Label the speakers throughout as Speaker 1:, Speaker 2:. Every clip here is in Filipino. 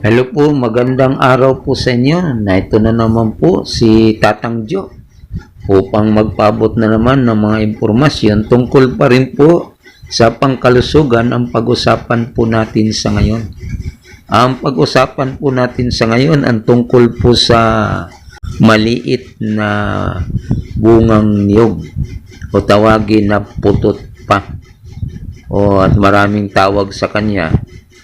Speaker 1: Hello po, magandang araw po sa inyo. Na ito na naman po si Tatang Jo upang magpabot na naman ng mga impormasyon tungkol pa rin po sa pangkalusugan ang pag-usapan po natin sa ngayon. Ang pag-usapan po natin sa ngayon ang tungkol po sa maliit na bungang niyog o tawagin na putot pa o at maraming tawag sa kanya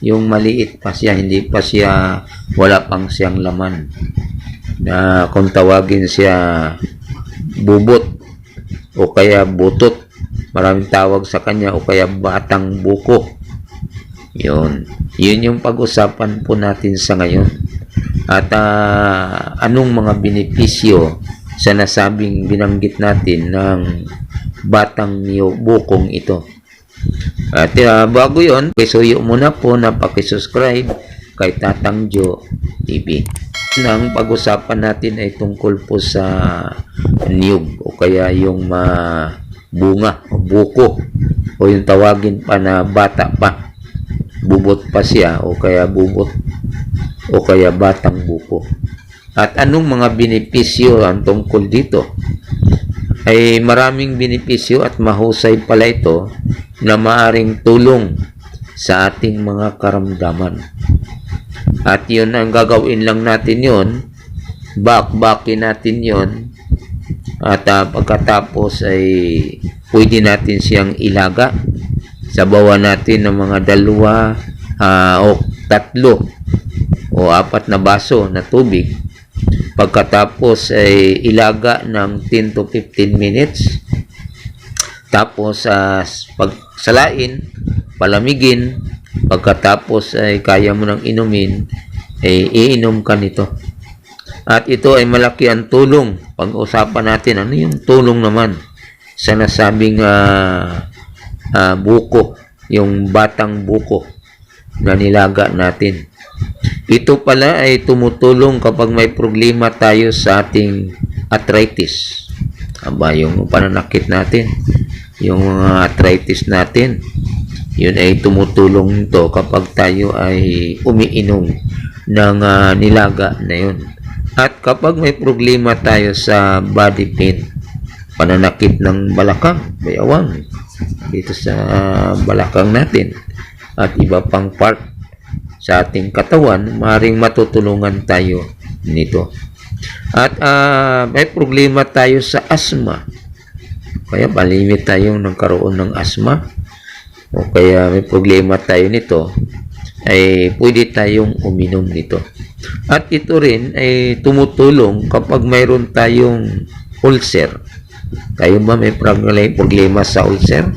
Speaker 1: yung maliit pa siya hindi pa siya wala pang siyang laman. Na kung tawagin siya bubot o kaya butot maraming tawag sa kanya o kaya batang buko. Yun. Yun yung pag-usapan po natin sa ngayon. At ah, anong mga benepisyo sa nasabing binanggit natin ng batang niyo bukong ito at uh, bago yon, pisuyo muna po na pakisubscribe kay Tatang Jo TV. Nang pag-usapan natin ay tungkol po sa niyog o kaya yung uh, bunga o buko o yung tawagin pa na bata pa. Bubot pa siya o kaya bubot o kaya batang buko. At anong mga benepisyo ang tungkol dito? Ay maraming benepisyo at mahusay pala ito na maaring tulong sa ating mga karamdaman. At yun ang gagawin lang natin yun, bakbakin natin yun, at uh, pagkatapos ay pwede natin siyang ilaga. Sabawan natin ng mga dalawa uh, o tatlo o apat na baso na tubig. Pagkatapos ay ilaga ng 10 to 15 minutes. Tapos uh, pag salain, palamigin, pagkatapos ay kaya mo nang inumin, ay iinom ka nito. At ito ay malaki ang tulong. Pag-usapan natin, ano yung tulong naman sa nasabing uh, uh, buko, yung batang buko na nilaga natin. Ito pala ay tumutulong kapag may problema tayo sa ating arthritis. Aba, yung pananakit natin, yung mga arthritis natin, yun ay tumutulong to kapag tayo ay umiinom ng uh, nilaga na yun. At kapag may problema tayo sa body pain, pananakit ng balakang, bayawang, dito sa uh, balakang natin, at iba pang part sa ating katawan, maring matutulungan tayo nito. At uh, may problema tayo sa asthma. Kaya malimit tayong nagkaroon ng asthma o kaya may problema tayo nito ay pwede tayong uminom nito. At ito rin ay tumutulong kapag mayroon tayong ulcer. Tayo ba may problema sa ulcer?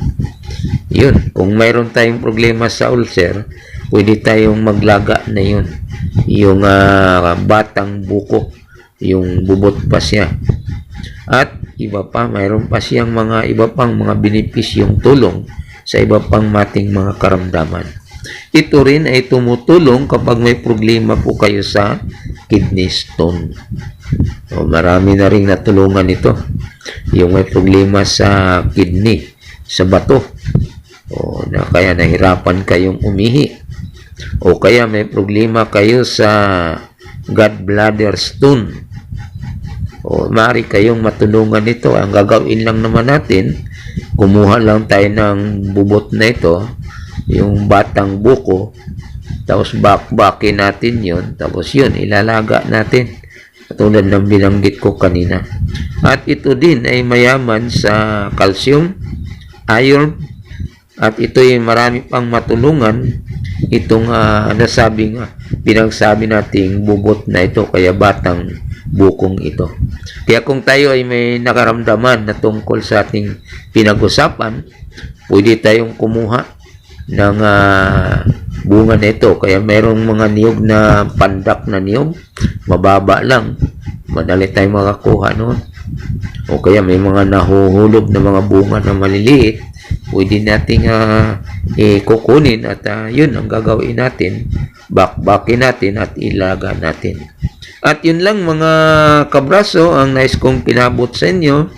Speaker 1: Yun, kung mayroon tayong problema sa ulcer, pwede tayong maglaga na yun. Yung uh, batang buko, yung bubot pa siya. At iba pa, mayroon pa siyang mga iba pang mga benepisyong tulong sa iba pang mating mga karamdaman. Ito rin ay tumutulong kapag may problema po kayo sa kidney stone. O, marami na rin natulungan ito. Yung may problema sa kidney, sa bato. O, na kaya nahirapan kayong umihi. O kaya may problema kayo sa gallbladder stone. O, mari kayong matulungan nito. Ang gagawin lang naman natin, kumuha lang tayo ng bubot na ito, yung batang buko, tapos bakbakin natin yon tapos yun, ilalaga natin. Katulad ng binanggit ko kanina. At ito din ay mayaman sa calcium, iron, at ito ay marami pang matulungan itong uh, nasabing uh, pinagsabi nating bubot na ito kaya batang bukong ito. Kaya kung tayo ay may nakaramdaman na tungkol sa ating pinag-usapan, pwede tayong kumuha ng uh, bunga nito. Kaya mayroong mga niyog na pandak na niyog, mababa lang. Madali tayong makakuha noon. O kaya may mga nahuhulog na mga bunga na maliliit, pwede nating uh, eh, kukunin at uh, yun ang gagawin natin. Bakbakin natin at ilaga natin. At yun lang mga kabraso ang nais kong pinabot sa inyo.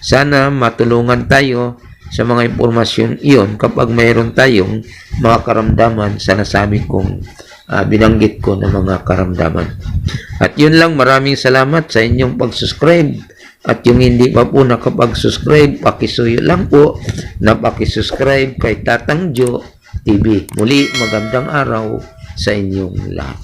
Speaker 1: Sana matulungan tayo sa mga impormasyon iyon kapag mayroon tayong mga karamdaman sa nasabi kong ah, binanggit ko na mga karamdaman. At yun lang, maraming salamat sa inyong pag-subscribe. At yung hindi pa po nakapag-subscribe, pakisuyo lang po na pakisubscribe kay Tatang Jo TV. Muli, magandang araw sa inyong lahat.